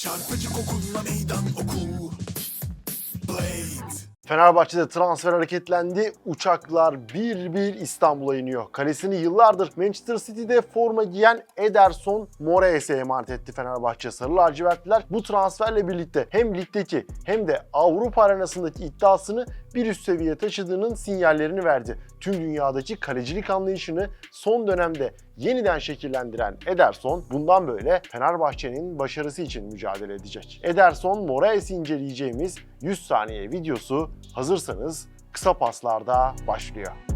Çarpıcı kokunla meydan oku Blade Fenerbahçe'de transfer hareketlendi. Uçaklar bir bir İstanbul'a iniyor. Kalesini yıllardır Manchester City'de forma giyen Ederson Moraes'e emanet etti Fenerbahçe. Sarı lacivertliler bu transferle birlikte hem ligdeki hem de Avrupa arenasındaki iddiasını bir üst seviyeye taşıdığının sinyallerini verdi. Tüm dünyadaki kalecilik anlayışını son dönemde yeniden şekillendiren Ederson bundan böyle Fenerbahçe'nin başarısı için mücadele edecek. Ederson Moraes'i inceleyeceğimiz 100 saniye videosu hazırsanız kısa paslarda başlıyor.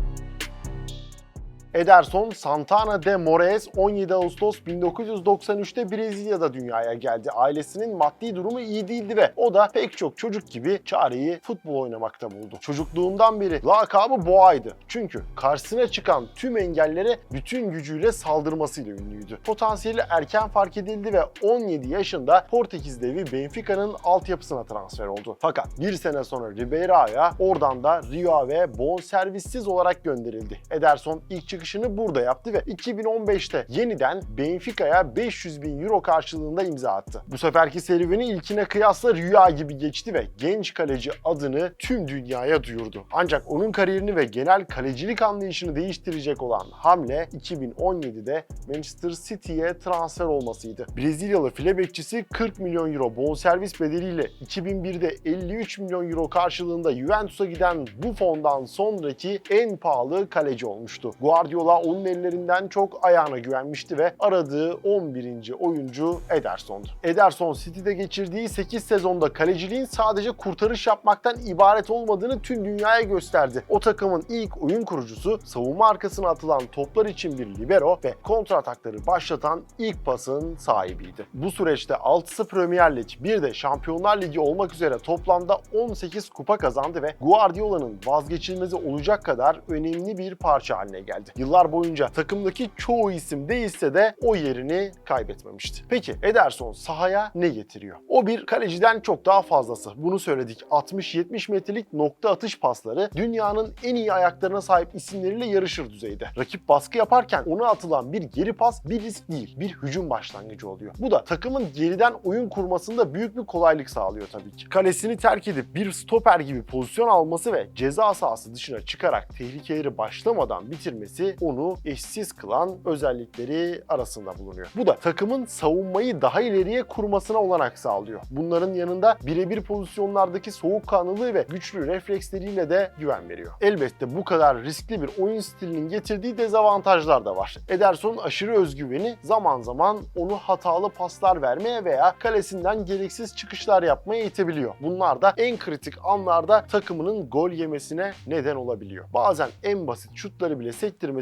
Ederson Santana de Moraes 17 Ağustos 1993'te Brezilya'da dünyaya geldi. Ailesinin maddi durumu iyi değildi ve o da pek çok çocuk gibi çareyi futbol oynamakta buldu. Çocukluğundan beri lakabı Boğa'ydı. Çünkü karşısına çıkan tüm engellere bütün gücüyle saldırmasıyla ünlüydü. Potansiyeli erken fark edildi ve 17 yaşında Portekiz devi Benfica'nın altyapısına transfer oldu. Fakat bir sene sonra Ribeira'ya oradan da Rio ve bonservissiz olarak gönderildi. Ederson ilk çıkışını burada yaptı ve 2015'te yeniden Benfica'ya 500 bin euro karşılığında imza attı. Bu seferki serüveni ilkine kıyasla rüya gibi geçti ve genç kaleci adını tüm dünyaya duyurdu. Ancak onun kariyerini ve genel kalecilik anlayışını değiştirecek olan hamle 2017'de Manchester City'ye transfer olmasıydı. Brezilyalı file bekçisi 40 milyon euro bonservis bedeliyle 2001'de 53 milyon euro karşılığında Juventus'a giden bu fondan sonraki en pahalı kaleci olmuştu. Guardiola onun ellerinden çok ayağına güvenmişti ve aradığı 11. oyuncu Ederson'du. Ederson City'de geçirdiği 8 sezonda kaleciliğin sadece kurtarış yapmaktan ibaret olmadığını tüm dünyaya gösterdi. O takımın ilk oyun kurucusu, savunma arkasına atılan toplar için bir libero ve kontra atakları başlatan ilk pasın sahibiydi. Bu süreçte 6'sı Premier Lig, bir de Şampiyonlar Ligi olmak üzere toplamda 18 kupa kazandı ve Guardiola'nın vazgeçilmezi olacak kadar önemli bir parça haline geldi. Yıllar boyunca takımdaki çoğu isim değişse de o yerini kaybetmemişti. Peki Ederson sahaya ne getiriyor? O bir kaleciden çok daha fazlası. Bunu söyledik. 60-70 metrelik nokta atış pasları dünyanın en iyi ayaklarına sahip isimleriyle yarışır düzeyde. Rakip baskı yaparken ona atılan bir geri pas bir risk değil, bir hücum başlangıcı oluyor. Bu da takımın geriden oyun kurmasında büyük bir kolaylık sağlıyor tabii ki. Kalesini terk edip bir stoper gibi pozisyon alması ve ceza sahası dışına çıkarak tehlikeleri başlamadan bitirmesi onu eşsiz kılan özellikleri arasında bulunuyor. Bu da takımın savunmayı daha ileriye kurmasına olanak sağlıyor. Bunların yanında birebir pozisyonlardaki soğukkanlılığı ve güçlü refleksleriyle de güven veriyor. Elbette bu kadar riskli bir oyun stilinin getirdiği dezavantajlar da var. Ederson'un aşırı özgüveni zaman zaman onu hatalı paslar vermeye veya kalesinden gereksiz çıkışlar yapmaya itebiliyor. Bunlar da en kritik anlarda takımının gol yemesine neden olabiliyor. Bazen en basit şutları bile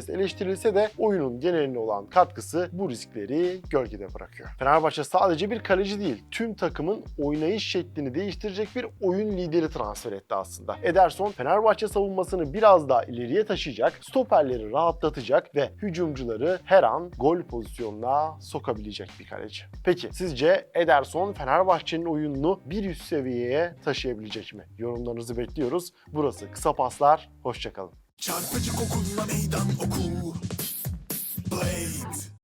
sektirmesi eleştirilse de oyunun geneline olan katkısı bu riskleri gölgede bırakıyor. Fenerbahçe sadece bir kaleci değil, tüm takımın oynayış şeklini değiştirecek bir oyun lideri transfer etti aslında. Ederson Fenerbahçe savunmasını biraz daha ileriye taşıyacak, stoperleri rahatlatacak ve hücumcuları her an gol pozisyonuna sokabilecek bir kaleci. Peki sizce Ederson Fenerbahçe'nin oyununu bir üst seviyeye taşıyabilecek mi? Yorumlarınızı bekliyoruz. Burası Kısa Paslar. Hoşçakalın. Çarpıcı kokunla meydan oku. Blade